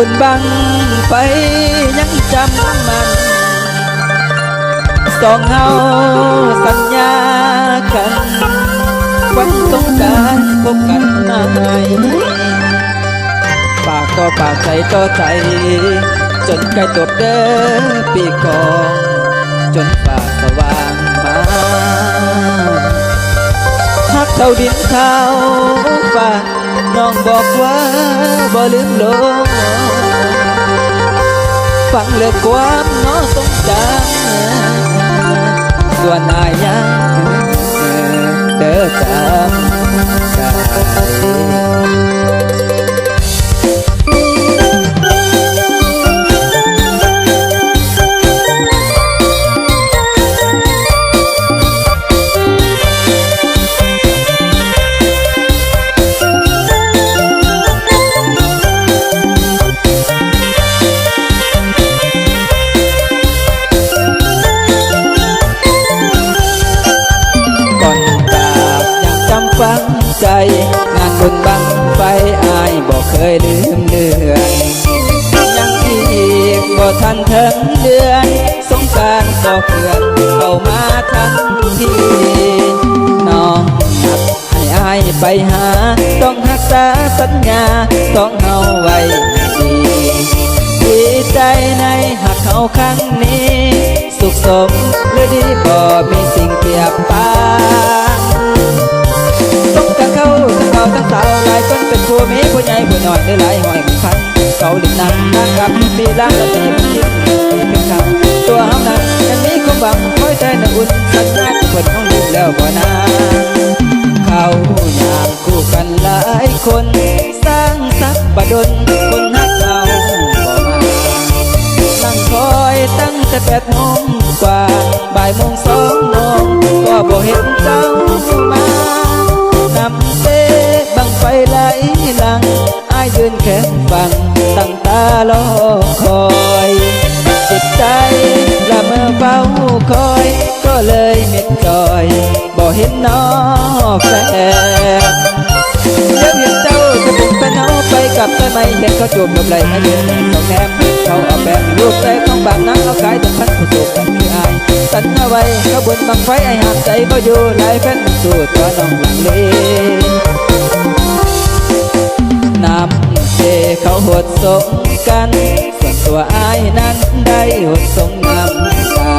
บุญบังไปยังจำมันสองเฮาสัญญากันวันสงกรารพบกันนายปาก ต่อปากใจต่อใจจน ยังใจ งานบุญบังไฟอายบอกเคยลืมเลือนยังอีกบ่ทันถึงเดือน สงการก็เกือนเข้ามาทันทีน้องนัดให้อายไปหา ต้องรักษาสัญญา ต้องเอาไว้ดีดีใจในหักเขาครั้งนี้ สุขสมหรือดีบ่มีสิ่งเทียบปาน นนังนั่งกับปีล่างและตีมันยิ่งเป็นคำตัวเฮานั้นยังมีความหวังคอยใจหนึ่งอุ่นสัญญาที่เพิ่นต้องลืมแล้วบ่นานเขาอย่างคู่กันหลายคน สร้างสักประดนคนนักเราบ่มานั่งคอยตั้งแต่แปดโมงกว่าบ่ายโมงสองโมงก็บ่เห็นเจ้ามานำเตบังไฟไหลหลังอายยืนแค่ฟัง รอคอยจิตใจละเมอเฝ้าคอย ก็เลยเม็ดจอยบ่เห็นน้องแฟนเดี๋ยวเห็นเจ้าจะเป็นแฟนเขาไปกับได้ไหมเห็นเขาจูบกับไหลให้เดินเขาแคมเขาเอาแบบลูกใจของบางนังเอากายถึงพันผู้สูบกันคือายสัญญาไว้เขาบนบังไฟไอหักใจบ่อยู่หลายแฟนสูดตัวน้องหลังเลน้ำ เจเขาหดสมกัน ส่วนตัวอายนั้นได้หดสงน้ำตา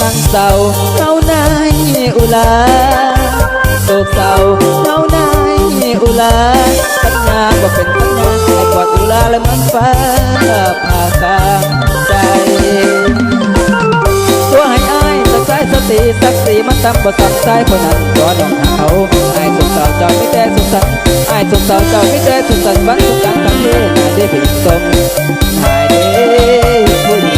นั่งเศร้าเขานายอุลาโศกเศร้าเขานายอุลาสัญญาบ่เป็นสัญญาไอ้กอดอุลาและมันฟ้าีสักสีมันตำบ่สับสายคนนั้นตัวน้องหาเขาไอ้สุดสาวเจ้าไม่แต่สุดสันไอ้สุดสาวเจ้าไม่แต่สุดสันวันสุดกลางทางเทนายได้ผิดสมนายเด้ผู้หญิง